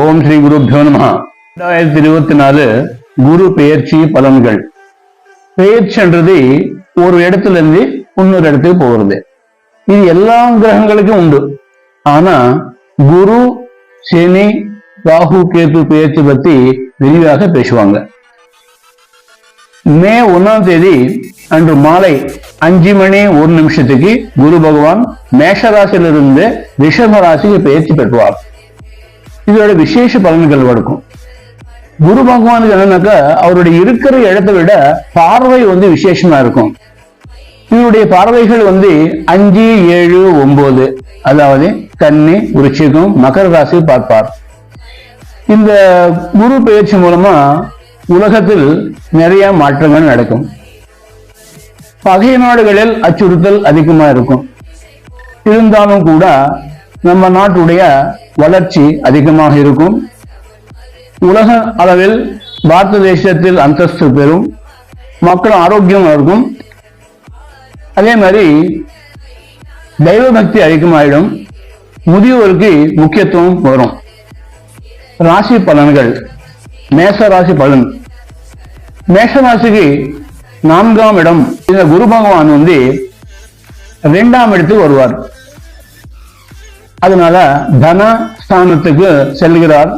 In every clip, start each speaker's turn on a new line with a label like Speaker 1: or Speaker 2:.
Speaker 1: ஓம் ஸ்ரீ குரு நம. ரெண்டாயிரத்தி இருபத்தி நாலு குரு பெயர்ச்சி பலன்கள். பெயர்ச்சின்றது ஒரு இடத்துல இருந்து இன்னொரு இடத்துக்கு போகிறது. இது எல்லா கிரகங்களுக்கும் உண்டு. ஆனா குரு சனி ராகு கேது பெயர்ச்சி பத்தி விரிவாக பேசுவாங்க. மே ஒன்னாம் தேதி அன்று மாலை அஞ்சு மணி ஒரு நிமிஷத்துக்கு குரு பகவான் மேஷராசியிலிருந்து ரிஷப ராசிக்கு பெயர்ச்சி பெற்றுவார். இதோட விசேஷ பலன்கள் கொடுக்கும் குரு பகவானுக்கு என்னன்னாக்கா அவருடைய இருக்கிற இடத்தை விட பார்வை வந்து விசேஷமா இருக்கும். இவருடைய பார்வைகள் வந்து அஞ்சு ஏழு ஒன்பது அதாவது கன்னி விருச்சிகம் மகர ராசி பார்ப்பார். இந்த குரு பயிற்சி மூலமா உலகத்தில் நிறைய மாற்றங்கள் நடக்கும். பகை நாடுகளில் அச்சுறுத்தல் அதிகமா இருக்கும். இருந்தாலும் கூட நம்ம நாட்டுடைய வளர்ச்சி அதிகமாக இருக்கும். உலக அளவில் பாரத தேசத்தில் அந்தஸ்து பெறும். மக்கள் ஆரோக்கியம் இருக்கும். அதே மாதிரி தெய்வ பக்தி அதிகமாயிடும். முதியோருக்கு முக்கியத்துவம் வரும். ராசி பலன்கள். மேச ராசி பலன். மேஷ ராசிக்கு நான்காம் இடம். இந்த குரு பகவான் வந்து இரண்டாம் இடத்துக்கு வருவார். அதனால தன ஸ்தானத்துக்கு செல்கிறார்.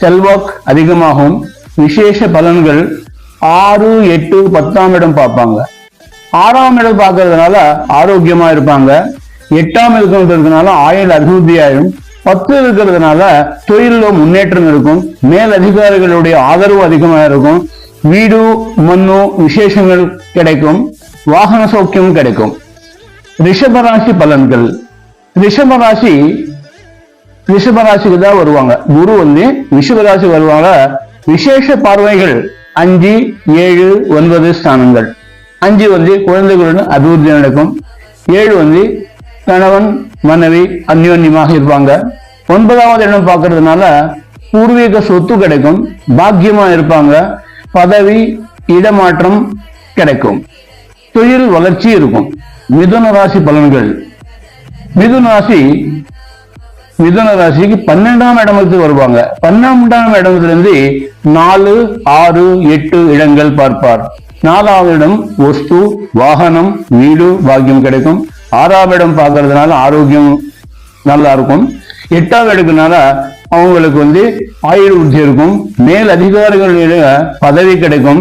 Speaker 1: செல்வாக் அதிகமாகும். விசேஷ பலன்கள் ஆறு எட்டு பத்தாம் இடம் பார்ப்பாங்க. ஆறாம் இடம் பார்க்கறதுனால ஆரோக்கியமா இருப்பாங்க. எட்டாம் இருக்கிறதுனால ஆயுள் அபிவிருத்தியாயிடும் பத்து இருக்கிறதுனால தொழில முன்னேற்றம் இருக்கும். மேல் அதிகாரிகளுடைய ஆதரவு அதிகமா இருக்கும். வீடு மண்ணு விசேஷங்கள் கிடைக்கும். வாகன சௌக்கியம் கிடைக்கும். ரிஷபராசி பலன்கள். ரிஷபராசி ரிஷபராசிக்கு தான் வருவாங்க. குரு வந்து ரிஷபராசி வருவாங்க. விசேஷ பார்வைகள் அஞ்சு ஏழு ஒன்பது ஸ்தானங்கள். அஞ்சு வந்து குழந்தைகளுடன் அபிவிருத்தி நடக்கும். ஏழு வந்து கணவன் மனைவி அந்யோன்யமாக இருப்பாங்க. ஒன்பதாவது இடம் பார்க்கறதுனால பூர்வீக சொத்து கிடைக்கும். பாக்கியமா இருப்பாங்க. பதவி இடமாற்றம் கிடைக்கும். தொழில் வளர்ச்சி இருக்கும். மிதுன ராசி பலன்கள். மிதுன ராசி மிதுன ராசிக்கு பன்னெண்டாம் இடத்துக்கு வருவாங்க. பன்னெண்டாம் இடத்திலிருந்து நாலு ஆறு எட்டு இடங்கள் பார்ப்பார். நாலாவது இடம் வஸ்து வாகனம் வீடு பாக்கியம் கிடைக்கும். ஆறாம் இடம் பார்க்கறதுனால ஆரோக்கியம் நல்லா இருக்கும் எட்டாவது இடத்துனால அவங்களுக்கு வந்து ஆயுள் உறுதி இருக்கும். மேல் அதிகாரிகளுடைய பதவி கிடைக்கும்.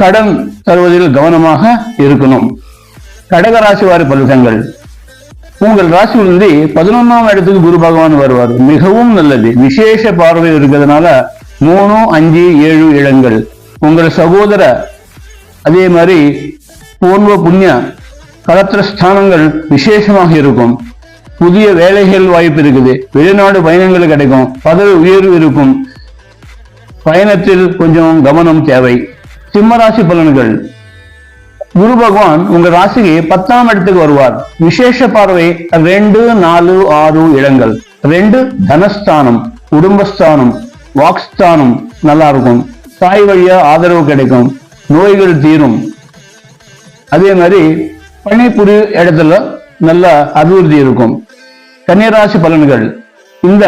Speaker 1: கடன் தருவதில் கவனமாக இருக்கணும். கடகராசி வாரி பலிதங்கள் உங்கள் ராசியிலிருந்து பதினொன்னாம் இடத்துக்கு குரு பகவான் வருவார். மிகவும் நல்லது. விசேஷ பார்வை இருக்கிறதுனால மூணு அஞ்சு ஏழு இடங்கள் உங்கள் சகோதர அதே மாதிரி பூர்வ புண்ணிய கலத்திர ஸ்தானங்கள் விசேஷமாக இருக்கும். புதிய வேலைகள் வாய்ப்பு இருக்குது. வெளிநாடு பயணங்கள் கிடைக்கும். பதவி உயர்வு இருக்கும். பயணத்தில் கொஞ்சம் கவனம் தேவை. சிம்மராசி பலன்கள். குரு பகவான் உங்க ராசிக்கு பத்தாம் இடத்துக்கு வருவார். விசேஷ பார்வை ரெண்டு நாலு ஆறு இடங்கள். ரெண்டு தனஸ்தானம் குடும்பஸ்தானம் வாக்ஸ்தானம் நல்லா இருக்கும். தாய் வழியா ஆதரவு கிடைக்கும். நோய்கள் தீரும். அதே மாதிரி பணிபுரி இடத்துல நல்ல அபிவிருத்தி இருக்கும். கன்னியராசி பலன்கள். இந்த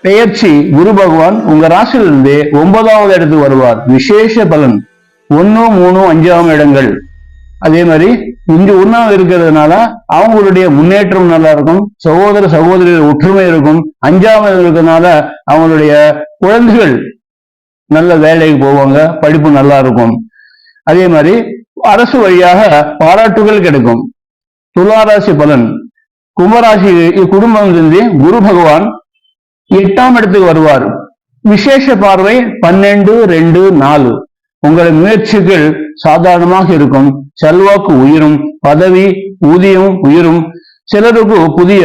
Speaker 1: பெயர்ச்சி குரு பகவான் உங்க ராசியிலிருந்து ஒன்பதாவது இடத்துக்கு வருவார். விசேஷ பலன். ஒன்னு மூணு அஞ்சாம் இடங்கள். அதே மாதிரி இங்க உண்ணாவது இருக்கிறதுனால அவங்களுடைய முன்னேற்றம் நல்லா இருக்கும் சகோதர சகோதரிகள் ஒற்றுமை இருக்கும். அஞ்சாவது இருக்கிறதுனால அவங்களுடைய குழந்தைகள் நல்ல வேலைக்கு போவாங்க படிப்பு நல்லா இருக்கும். அதே மாதிரி அரசு வழியாக பாராட்டுகள் கிடைக்கும். துளாராசி பலன். கும்பராசி குடும்பத்திலிருந்து குரு பகவான் எட்டாம் இடத்துக்கு வருவார். விசேஷ பார்வை பன்னெண்டு ரெண்டு நாலு. உங்கள் முயற்சிகள் சாதாரணமாக இருக்கும். செல்வாக்கு உயரும் பதவி ஊதியம் உயரும் சிலருக்கு புதிய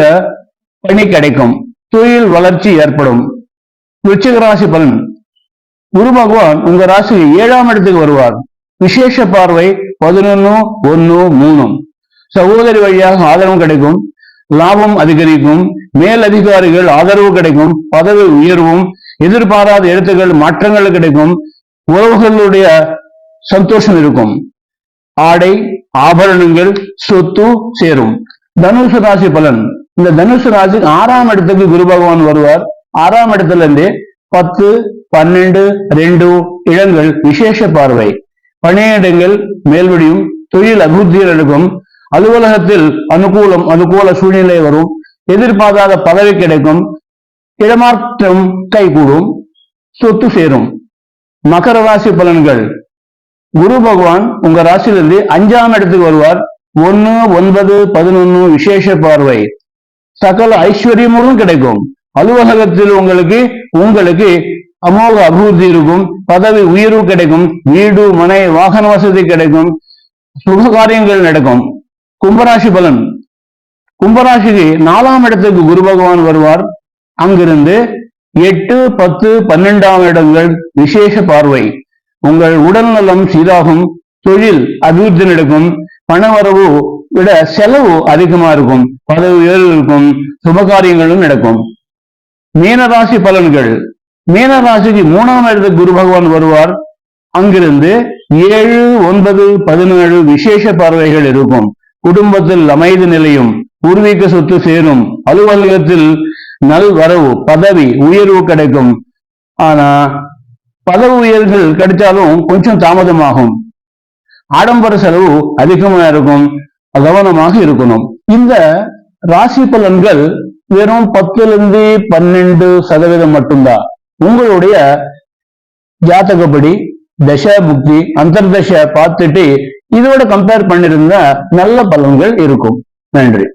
Speaker 1: பணி கிடைக்கும் தொழில் வளர்ச்சி ஏற்படும். விருச்சிக ராசி பலன். குரு பகவான் உங்க ராசிக்கு ஏழாம் இடத்துக்கு வருவார். விசேஷ பார்வை பதினொன்னு ஒன்னு மூணு. சகோதரி வழியாக ஆதரவு கிடைக்கும் லாபம் அதிகரிக்கும் மேல் அதிகாரிகள் ஆதரவு கிடைக்கும் பதவி உயர்வும் எதிர்பாராத இடத்துகள் மாற்றங்கள் கிடைக்கும் உறவுகளுடைய சந்தோஷம் இருக்கும். ஆடை ஆபரணங்கள் சொத்து சேரும். தனுசு ராசி பலன். இந்த தனுசு ராசி ஆறாம் இடத்துக்கு குரு பகவான் வருவார். ஆறாம் இடத்துல இருந்து பத்து பன்னெண்டு ரெண்டு இடங்கள் விசேஷ பார்வை. பணியிடங்கள் மேல்வடியும் தொழில் அபிவிருத்தியில் இருக்கும். அலுவலகத்தில் அனுகூலம் அனுகூல சூழ்நிலை வரும். எதிர்பார்க்காத பதவி கிடைக்கும். இடமாற்றம் கைகூடும். சொத்து சேரும். மகர ராசி பலன்கள். குரு பகவான் உங்க ராசியிலிருந்து அஞ்சாம் இடத்துக்கு வருவார். ஒன்னு ஒன்பது பதினொன்னு விசேஷ பார்வை. சகல ஐஸ்வர்யமும் கிடைக்கும். அலுவலகத்தில் உங்களுக்கு உங்களுக்கு அமோக அபிவிருத்தி இருக்கும். பதவி உயர்வு கிடைக்கும். வீடு மனை வாகன வசதி கிடைக்கும். சுக காரியங்கள் நடக்கும். கும்பராசி பலன். கும்பராசிக்கு நாலாம் இடத்துக்கு குரு பகவான் வருவார். அங்கிருந்து எட்டு பத்து பன்னெண்டாம் இடங்கள் விசேஷ பார்வை. உங்கள் உடல் நலம் சீராகும் தொழில் அபிவிருத்தி நடக்கும் பணவரவு விட செலவு அதிகமா இருக்கும் பதவி உயர்வு இருக்கும் சுபகாரியங்களும் நடக்கும். மீனராசி பலன்கள். மீனராசிக்கு மூணாம் இடத்துக்கு குரு பகவான் வருவார். அங்கிருந்து ஏழு ஒன்பது பதினேழு விசேஷ பார்வைகள் இருக்கும். குடும்பத்தில் அமைதி நிலையும் பூர்வீக சொத்து சேரும் அலுவலகத்தில் நல் வரவு பதவி உயர்வு கிடைக்கும். ஆனா பதவி உயர்வுகள் கிடைச்சாலும் கொஞ்சம் தாமதமாகும். ஆடம்பர செலவு அதிகமா இருக்கும். கவனமாக இருக்கணும். இந்த ராசி பலன்கள் வெறும் பத்துல இருந்து பன்னெண்டு சதவீதம் மட்டும்தான். உங்களுடைய ஜாதகப்படி தச புக்தி அந்தர்தச பார்த்துட்டு இதோட கம்பேர் பண்ணிருந்தா நல்ல பலன்கள் இருக்கும். நன்றி.